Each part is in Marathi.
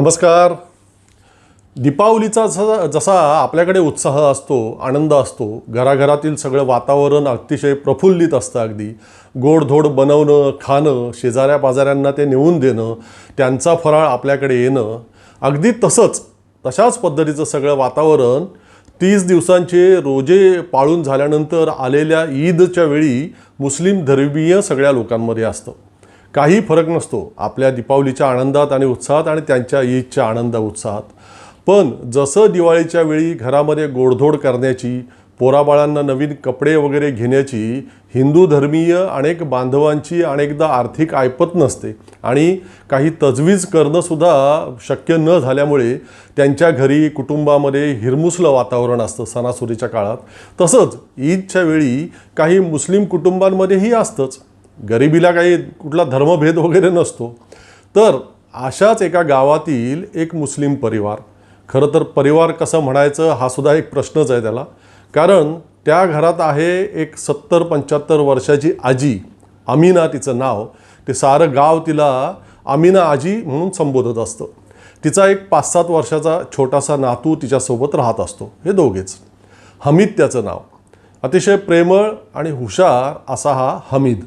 नमस्कार. दीपावलीचा जसा जसा आपल्याकडे उत्साह असतो आनंद असतो घराघरातील सगळं वातावरण अतिशय प्रफुल्लित असतं अगदी. गोडधोड बनवणं खाणं शेजाऱ्या पाजाऱ्यांना ते नेऊन देणं त्यांचा फराळ आपल्याकडे येणं अगदी तसंच तशाच पद्धतीचं सगळं वातावरण तीस दिवसांचे रोजे पाळून झाल्यानंतर आलेल्या ईदच्या वेळी मुस्लिम धर्मीय सगळ्या लोकांमध्ये असतं. काही फरक नसतो. आपल्या दीपावलीच्या आनंदात आणि उत्साहात आणि त्यांच्या ईदच्या आनंद उत्साहात. पण जसं दिवाळीच्या वेळी घरामध्ये गोडधोड करण्याची पोराबाळांना नवीन कपडे वगैरे घेण्याची हिंदू धर्मीय अनेक बांधवांची अनेकदा आर्थिक ऐपत नसते आणि काही तजवीज करणंसुद्धा शक्य न झाल्यामुळे त्यांच्या घरी कुटुंबामध्ये हिरमुसलं वातावरण असतं सणासुदीच्या काळात. तसंच ईदच्या वेळी काही मुस्लिम कुटुंबांमध्येही असतंच. गरिबीला काही कुठला धर्मभेद वगैरे नसतो. तर अशाच एका गावातील एक मुस्लिम परिवार खरं तर परिवार कसं म्हणायचं हा सुद्धा एक प्रश्नच आहे त्याला. कारण त्या घरात आहे एक सत्तर पंच्याहत्तर वर्षाची आजी अमीना तिचं नाव. ते सारं गाव तिला अमीना आजी म्हणून संबोधत असतं. तिचा एक पाच सात वर्षाचा छोटासा नातू तिच्यासोबत राहत असतो. हे दोघेच. हमीद त्याचं नाव. अतिशय प्रेमळ आणि हुशार असा हा हमीद.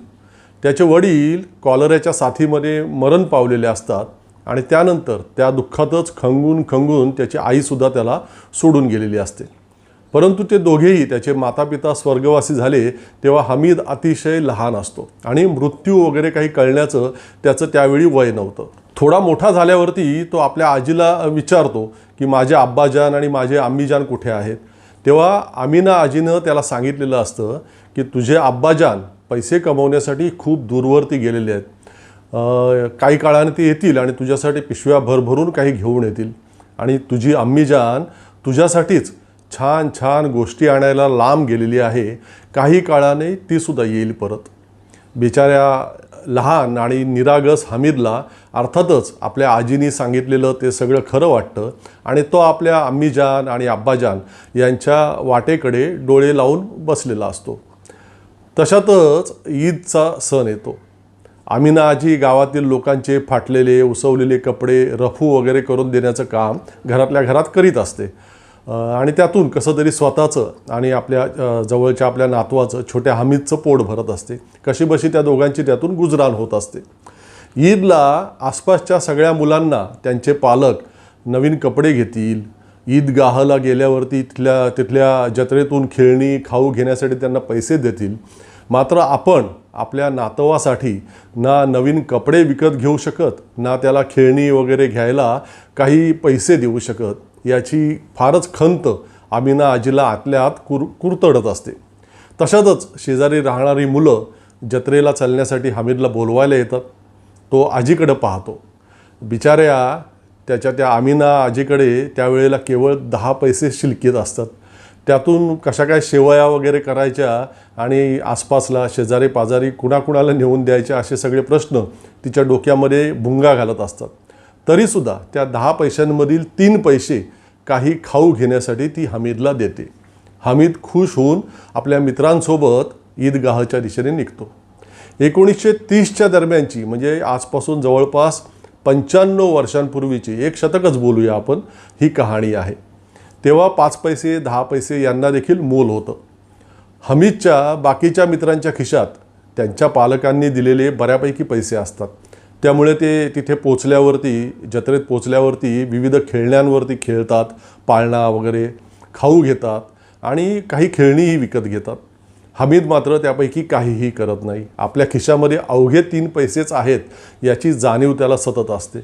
त्याचे वडील कॉलऱ्याच्या साथीमध्ये मरण पावलेले असतात आणि त्यानंतर त्या दुःखातच खंगून खंगून त्याची आईसुद्धा त्याला सोडून गेलेली असते. परंतु ते दोघेही त्याचे मातापिता स्वर्गवासी झाले तेव्हा हमीद अतिशय लहान असतो आणि मृत्यू वगैरे काही कळण्याचं त्याचं त्यावेळी वय नव्हतं. थोडा मोठा झाल्यावरती तो आपल्या आजीला विचारतो की माझे आब्बाजान आणि माझे आम्मीजान कुठे आहेत? तेव्हा आमीना आजीनं त्याला सांगितलेलं असतं की तुझे आब्बाजान पैसे कमवण्यासाठी खूप दूरवरती गेलेले आहेत. काही काळाने ते येतील आणि तुझ्यासाठी पिशव्या भरभरून काही घेऊन येतील. आणि तुझी अम्मीजान तुझ्यासाठीच छान छान गोष्टी आणायला लांब गेलेली आहे. काही काळाने तीसुद्धा येईल परत. बिचाऱ्या लहान आणि निरागस हमीदला अर्थातच आपल्या आजीनी सांगितलेलं ते सगळं खरं वाटतं आणि तो आपल्या अम्मीजान आणि अब्बाजान यांच्या वाटेकडे डोळे लावून बसलेला असतो. तशातच ईदचा सण येतो. आमिना आजी गावातील लोकांचे फाटलेले उसवलेले कपडे रफू वगैरे करून देण्याचं काम घरातल्या घरात करीत असते. आणि त्यातून कसं तरी स्वतःचं आणि आपल्या जवळच्या आपल्या नातवाचं छोट्या हमीदचं पोट भरत असते. कशीबशी त्या दोघांची त्यातून गुजराण होत असते. ईदला आसपासच्या सगळ्या मुलांना त्यांचे पालक नवीन कपडे घेतील ईदगाहला गेल्यावरती तिथल्या तिथल्या जत्रेतून खेळणी खाऊ घेण्यासाठी त्यांना पैसे देतील. मात्र आपण आपल्या नातवासाठी ना नवीन कपडे विकत घेऊ शकत ना त्याला खेळणी वगैरे घ्यायला काही पैसे देऊ शकत याची फारच खंत आमिना आजीला आतल्या आत कुर कुरतडत असते. तशातच शेजारी राहणारी मुलं जत्रेला चालण्यासाठी हमीदला बोलवायला येतात. तो आजीकडं पाहतो. बिचाऱ्या त्याच्या त्या आमिना आजीकडे त्यावेळेला केवळ दहा पैसे शिल्कीत असतात. त्यातून कशा काय शेवया वगैरे करायच्या आणि आसपासला शेजारी पाजारी कुणाकुणाला नेऊन द्यायच्या असे सगळे प्रश्न तिच्या डोक्यामध्ये भुंगा घालत असतात. तरीसुद्धा त्या दहा पैशांमधील तीन पैसे काही खाऊ घेण्यासाठी ती हमीदला देते. हमीद खुश होऊन आपल्या मित्रांसोबत ईदगाहच्या दिशेने निघतो. एकोणीसशे तीसच्या दरम्यानची म्हणजे आजपासून जवळपास पंच्याण्णव वर्षांपूर्वीची एक शतकच बोलूया आपण ही कहाणी आहे. तेव्हा पाच पैसे दहा पैसे यांना देखील मोल होतं. हमीदच्या बाकीच्या मित्रांच्या खिशात त्यांच्या पालकांनी दिलेले बऱ्यापैकी पैसे असतात. त्यामुळे ते तिथे पोचल्यावरती जत्रेत पोचल्यावरती विविध खेळण्यांवरती खेळतात पाळणा वगैरे खाऊ घेतात आणि काही खेळणीही विकत घेतात. हमीद मात्र त्यापैकी काहीही करत नाही. आपल्या खिशामध्ये अवघे तीन पैसेच आहेत याची जाणीव त्याला सतत असते.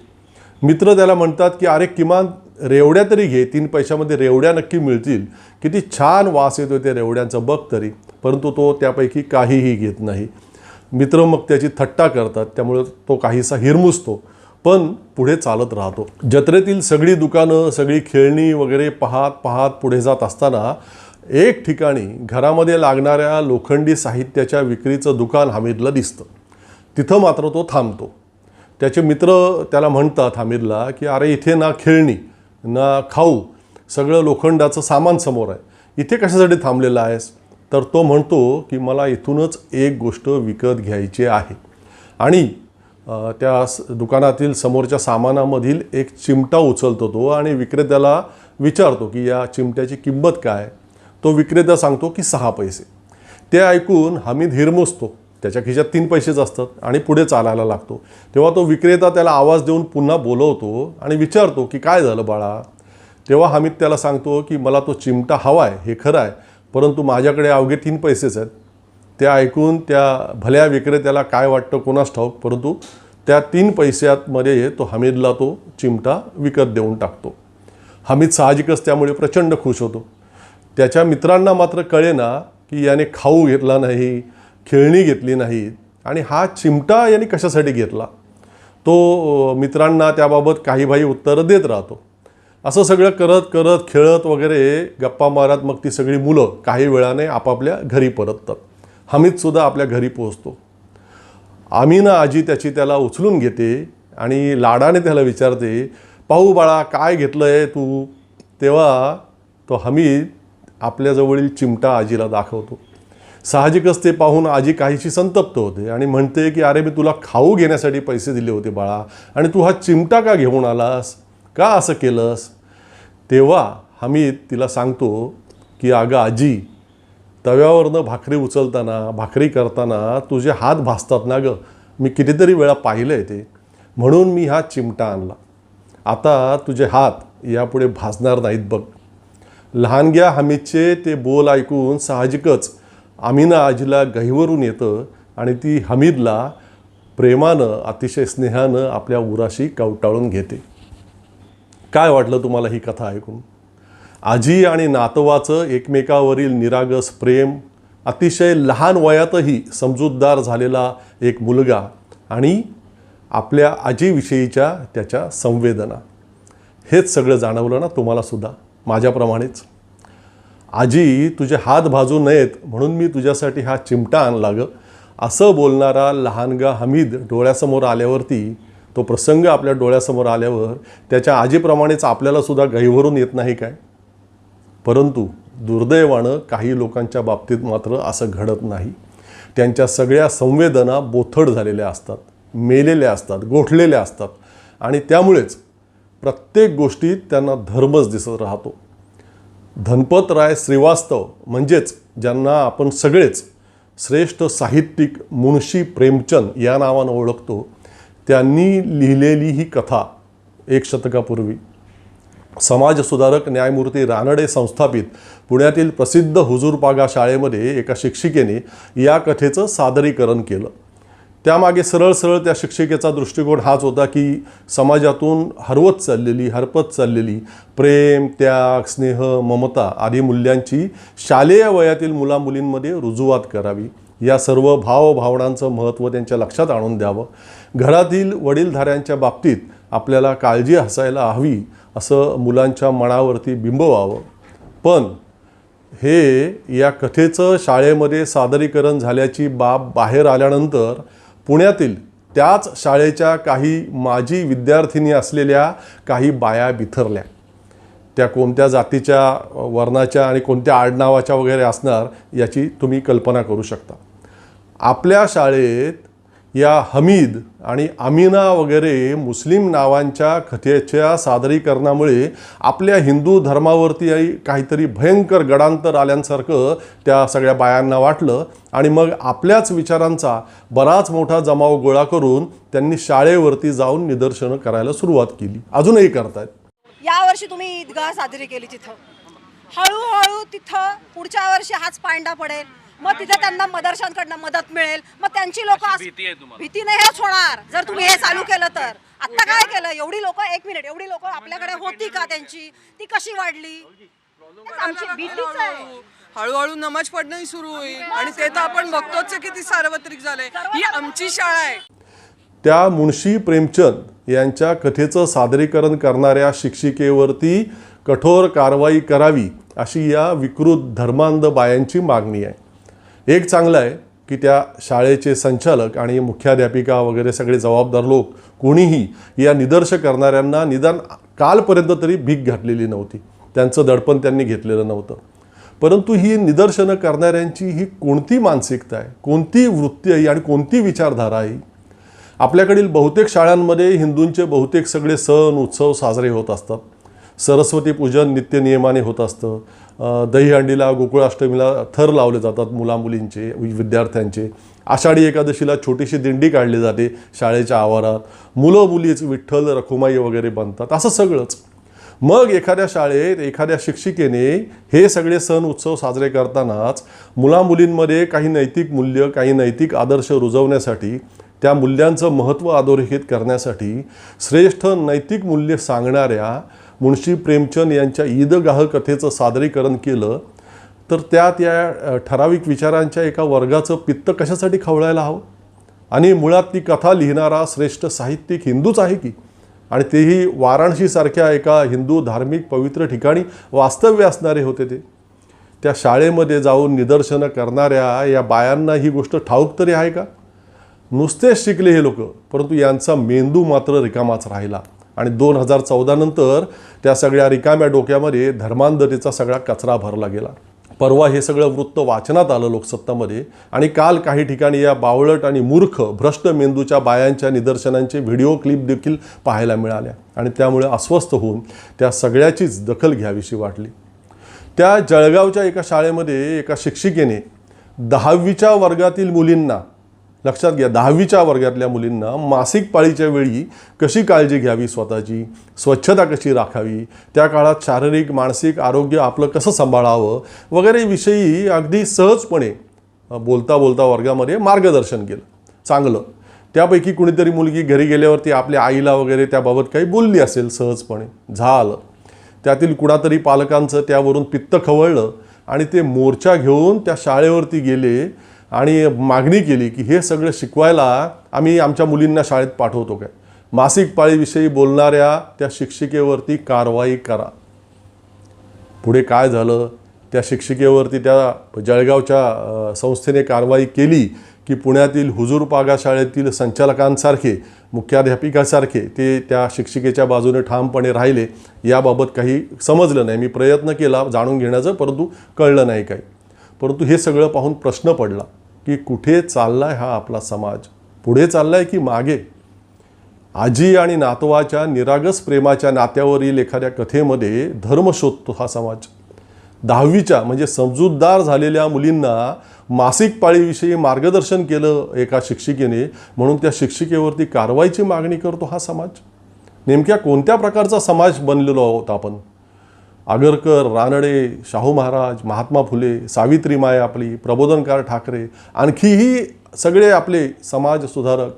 मित्र त्याला म्हणतात की अरे किमान रेवड्या तरी घे तीन पैशामध्ये रेवड्या नक्की मिळतील. किती छान वास येतो त्या रेवड्यांचा बघ तरी. परंतु तो त्यापैकी काहीही घेत नाही. मित्र मग त्याची थट्टा करतात त्यामुळे तो काहीसा हिरमुसतो पण पुढे चालत राहतो. जत्रेतील सगळी दुकानं सगळी खेळणी वगैरे पाहत पाहत पुढे जात असताना एक ठिकाणी घरामध्ये लागणाऱ्या लोखंडी साहित्याच्या विक्रीचं दुकान हमीदला दिसतं. तिथं मात्र तो थांबतो. त्याचे मित्र त्याला म्हणतात हमीदला की अरे इथे ना खेळणी ना खाऊ सगळं लोखंडाचं सामान समोर आहे. इथे कशासाठी थांबलेला आहेस? तर तो म्हणतो की मला इथूनच एक गोष्ट विकत घ्यायची आहे. आणि त्या स- दुकानातील समोरच्या सामानामधील एक चिमटा उचलतो तो आणि विक्रेत्याला विचारतो की या चिमट्याची किंमत काय? तो विक्रेता सांगतो की सहा पैसे. ते ऐकून हमीद हिरमुसतो. त्याच्या खिशात तीन पैसेच असतात आणि पुढे चालायला लागतो. तेव्हा तो विक्रेता त्याला आवाज देऊन पुन्हा बोलवतो आणि विचारतो की काय झालं बाळा? तेव्हा हमीद त्याला सांगतो की मला तो चिमटा हवा आहे हे खरं आहे परंतु माझ्याकडे अवघे तीन पैसेच आहेत. ते ऐकून त्या भल्या विक्रेत्याला काय वाटतं कोणास ठाऊक परंतु त्या तीन पैशातमध्ये तो हमीदला तो चिमटा विकत देऊन टाकतो. हमीद साहजिकच त्यामुळे प्रचंड खुश होतो. त्याच्या मित्रांना मात्र कळेना की याने खाऊ घेतला नाही खेळणी घेतली नाही आणि हा चिमटा याने कशासाठी घेतला? तो मित्रांना त्याबाबत काही भाई उत्तरं देत राहतो. असं सगळं करत करत खेळत वगैरे गप्पा मारत मग ती सगळी मुलं काही वेळाने आपापल्या घरी परततात. हमीदसुद्धा आपल्या घरी पोहोचतो. आमीना आजी त्याची त्याला उचलून घेते आणि लाडाने त्याला विचारते पाहू बाळा काय घेतलं आहे तू? तेव्हा तो हमीद आपल्याजवळील चिमटा आजीला दाखवतो. साहजिकच ते पाहून आजी काहीशी संतप्त होते आणि म्हणते की अरे मी तुला खाऊ घेण्यासाठी पैसे दिले होते बाळा आणि तू हा चिमटा का घेऊन आलास? का असं केलंस? तेव्हा हमीद तिला सांगतो की अगं आजी तव्यावरनं भाकरी उचलताना भाकरी करताना तुझे हात भासतात ना गं. मी कितीतरी वेळा पाहिलं आहे ते. म्हणून मी हा चिमटा आणला. आता तुझे हात यापुढे भासणार नाहीत बघ. लहानग्या हमीदचे ते बोल ऐकून साहजिकच आमिना आजीला गहिवरून येतं आणि ती हमीदला प्रेमानं अतिशय स्नेहानं आपल्या उराशी कवटाळून घेते. काय वाटलं तुम्हाला ही कथा ऐकून? आजी आणि नातवाचं एकमेकावरील निरागस प्रेम अतिशय लहान वयातही समजूतदार झालेला एक मुलगा आणि आपल्या आजीविषयीच्या त्याच्या संवेदना. हेच सगळं जाणवलं ना तुम्हाला सुद्धा? माझ्याप्रमाणेच. आजी तुझे हात भाजू नयेत म्हणून मी तुझ्यासाठी हा चिमटा आणला ग असं बोलणारा लहानगा हमीद डोळ्यासमोर आल्यावरती तो प्रसंग आपल्या डोळ्यासमोर आल्यावर त्याच्या आजीप्रमाणेच आपल्यालासुद्धा गहीवरून येत नाही काय? परंतु दुर्दैवानं काही लोकांच्या बाबतीत मात्र असं घडत नाही. त्यांच्या सगळ्या संवेदना बोथड झालेल्या असतात मेलेल्या असतात गोठलेल्या असतात आणि त्यामुळेच प्रत्येक गोष्टीत त्यांना धर्मच दिसत राहतो. धनपतराय श्रीवास्तव म्हणजेच ज्यांना आपण सगळेच श्रेष्ठ साहित्यिक मुन्शी प्रेमचंद या नावानं ओळखतो त्यांनी लिहिलेली ही कथा एक शतकापूर्वी. समाजसुधारक न्यायमूर्ती रानडे संस्थापित पुण्यातील प्रसिद्ध हुजूरपागा शाळेमध्ये एका शिक्षिकेने या कथेचं सादरीकरण केलं. त्यामागे सरळ सरळ त्या शिक्षिकेचा दृष्टिकोन हाच होता की समाजातून हरवत चाललेली हरपत चाललेली प्रेम त्याग स्नेह ममता आदी मूल्यांची शालेय वयातील मुलामुलींमध्ये रुजुवात करावी. या सर्व भावभावनांचं महत्त्व त्यांच्या लक्षात आणून द्यावं. घरातील वडीलधाऱ्यांच्या बाबतीत आपल्याला काळजी हसायला हवी असं मुलांच्या मनावरती बिंबवावं. पण हे या कथेचं शाळेमध्ये सादरीकरण झाल्याची बाब बाहेर आल्यानंतर पुण्यातील त्याच शाळेच्या काही माजी विद्यार्थिनी असलेल्या काही बाया बिथरल्या. त्या कोणत्या जातीच्या वर्णाच्या आणि कोणत्या आडनावाच्या वगैरे असणार याची तुम्ही कल्पना करू शकता. आपल्या शाळेत या हमीद आणि आमिना वगैरे मुस्लिम नावांच्या कथेच्या सादरीकरणामुळे आपल्या हिंदू धर्मावरती काहीतरी भयंकर गडांतर आल्यासारखं त्या सगळ्या बायांना वाटलं. आणि मग आपल्याच विचारांचा बराच मोठा जमाव गोळा करून त्यांनी शाळेवरती जाऊन निदर्शनं करायला सुरुवात केली. अजूनही करतायत. यावर्षी तुम्ही ईदगाह साजरी केली तिथं. हळूहळू तिथं पुढच्या वर्षी हाच पांडा पडेल. मग तिथे त्यांना मदरशांकडनं मदत मिळेल. मग त्यांची लोक भीती आहे तुम्हाला. भीती नाही हेच होणार. जर तुम्ही हे चालू केलं तर. आता काय केलं? एवढी लोक एक मिनिट. एवढी लोक आपल्याकडे होती का त्यांची? ती कशी वाढली? आमची भीतीच आहे. हळूहळू नमाज पडणंही सुरू होईल. आणि ते तर आपण बघतोच आहे किती सार्वत्रिक झालंय ही आमची शाळा आहे. त्या मुन्शी प्रेमचंद यांच्या कथेचं सादरीकरण करणाऱ्या शिक्षिकेवरती कठोर कारवाई करावी अशी या विकृत धर्मांध बायांची मागणी आहे. एक चांगलं आहे की त्या शाळेचे संचालक आणि मुख्याध्यापिका वगैरे सगळे जबाबदार लोक कोणीही या निदर्श करणाऱ्यांना निदान कालपर्यंत तरी भीक घातलेली नव्हती. त्यांचं दडपण त्यांनी घेतलेलं नव्हतं. परंतु ही निदर्शनं करणाऱ्यांची ही कोणती मानसिकता आहे कोणती वृत्ती आहे आणि कोणती विचारधारा आहे? आपल्याकडील बहुतेक शाळांमध्ये हिंदूंचे बहुतेक सगळे सण उत्सव साजरे होत असतात. सरस्वती पूजन नित्यनियमाने होत असतं. दहीहंडीला गोकुळाष्टमीला थर लावले जातात मुलामुलींचे वि- विद्यार्थ्यांचे. आषाढी एकादशीला छोटीशी दिंडी काढली जाते शाळेच्या आवारात. मुलं मुलीच विठ्ठल रखुमाई वगैरे बनतात. असं सगळंच. मग एखाद्या शाळेत एखाद्या शिक्षिकेने हे सगळे सण उत्सव साजरे करतानाच मुलामुलींमध्ये काही नैतिक मूल्य काही नैतिक आदर्श रुजवण्यासाठी त्या मूल्यांचं महत्त्व अधोरेखित करण्यासाठी श्रेष्ठ नैतिक मूल्य सांगणाऱ्या मुन्शी प्रेमचंद यांच्या ईदगाह कथेचं सादरीकरण केलं तर त्यात या ठराविक विचारांच्या एका वर्गाचं पित्त कशासाठी खवळायला हवं? आणि मुळात ती कथा लिहिणारा श्रेष्ठ साहित्यिक हिंदूच आहे की? आणि तेही वाराणसीसारख्या एका हिंदू धार्मिक पवित्र ठिकाणी वास्तव्य असणारे होते ते. त्या शाळेमध्ये जाऊन निदर्शनं करणाऱ्या या बायांना ही गोष्ट ठाऊक तरी आहे का? नुसतेच शिकले हे लोक परंतु यांचा मेंदू मात्र रिकामाच राहिला. आणि दोन हजार चौदानंतर त्या सगळ्या रिकाम्या डोक्यामध्ये धर्मांधतेचा सगळा कचरा भरला गेला. परवा हे सगळं वृत्त वाचनात आलं लोकसत्तामध्ये आणि काल काही ठिकाणी या बावळट आणि मूर्ख भ्रष्ट मेंदूच्या बायांच्या निदर्शनांचे व्हिडिओ क्लिप देखील पाहायला मिळाल्या आणि त्यामुळे अस्वस्थ होऊन त्या सगळ्याचीच दखल घ्यावीशी वाटली. त्या जळगावच्या एका शाळेमध्ये एका शिक्षिकेने दहावीच्या वर्गातील मुलींना लक्षात घ्या दहावीच्या वर्गातल्या मुलींना मासिक पाळीच्या वेळी कशी काळजी घ्यावी स्वतःची? स्वच्छता कशी राखावी? त्या काळात शारीरिक मानसिक आरोग्य आपलं कसं सांभाळावं? वगैरे विषयी अगदी सहजपणे बोलता बोलता वर्गामध्ये मार्गदर्शन केलं. चांगलं. त्यापैकी कुणीतरी मुलगी घरी गेल्यावरती आपल्या आईला वगैरे त्याबाबत काही बोलली असेल सहजपणे. झालं. त्यातील कुणातरी पालकांचं त्यावरून पित्त खवळलं आणि ते मोर्चा घेऊन त्या शाळेवरती गेले. आणि मागणी केली की हे सगळं शिकवायला आम्ही आमच्या मुलींना शाळेत पाठवतो काय. मासिक पाळीविषयी बोलणाऱ्या त्या शिक्षिकेवरती कारवाई करा. पुढे काय झालं? त्या शिक्षिकेवरती त्या जळगावच्या संस्थेने कारवाई केली की पुण्यातील हुजूरपागा शाळेतील संचालकांसारखे मुख्याध्यापिकासारखे ते त्या शिक्षिकेच्या बाजूने ठामपणे राहिले. याबाबत काही समजलं नाही. मी प्रयत्न केला जाणून घेण्याचं परंतु कळलं नाही काही. परंतु हे सगळं पाहून प्रश्न पडला. की कुठे चाललाय हा आपला समाज? पुढे चाललाय की मागे? आजी आणि नातवाच्या निरागस प्रेमाच्या नात्यावरील एखाद्या कथेमध्ये धर्म शोधतो हा समाज. दहावीच्या म्हणजे समजूतदार झालेल्या मुलींना मासिक पाळीविषयी मार्गदर्शन केलं एका शिक्षिकेने म्हणून त्या शिक्षिकेवरती कारवाईची मागणी करतो हा समाज. नेमक्या कोणत्या प्रकारचा समाज बनलेलो आहोत आपण? आगरकर रानडे शाहू महाराज महात्मा फुले सावित्री माय आपली प्रबोधनकार ठाकरे आणखीही सगळे आपले समाज सुधारक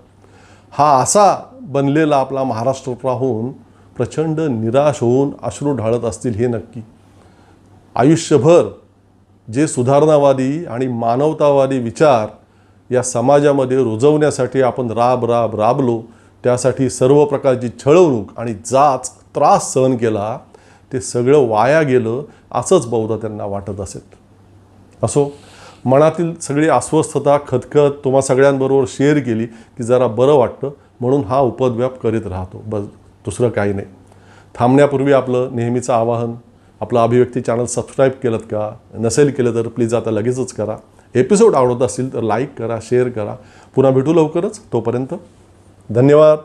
हा असा बनलेला आपला महाराष्ट्र राहून प्रचंड निराश होऊन अश्रू ढाळत असतील हे नक्की. आयुष्यभर जे सुधारणावादी आणि मानवतावादी विचार या समाजामध्ये रुजवण्यासाठी आपण राब राब राबलो त्यासाठी सर्व प्रकारची छळवणूक आणि जाच त्रास सहन केला ते सगळं वाया गेलं असंच बहुधा त्यांना वाटत असेल. असो? मनातील सगळी अस्वस्थता खतखत तुम्हा सगळ्यांबरोबर शेअर केली की जरा बरं वाटतं म्हणून हा उपद्व्याप करीत राहतो. बस दुसरं काही नाही. थांबण्यापूर्वी आपलं नेहमीचं आवाहन आपलं अभिव्यक्ती चॅनल सबस्क्राईब केलं का नसेल केलं तर प्लीज आता लगेचच करा. एपिसोड आवडत असतील तर लाईक करा शेअर करा. पुन्हा भेटू लवकरच तोपर्यंत धन्यवाद.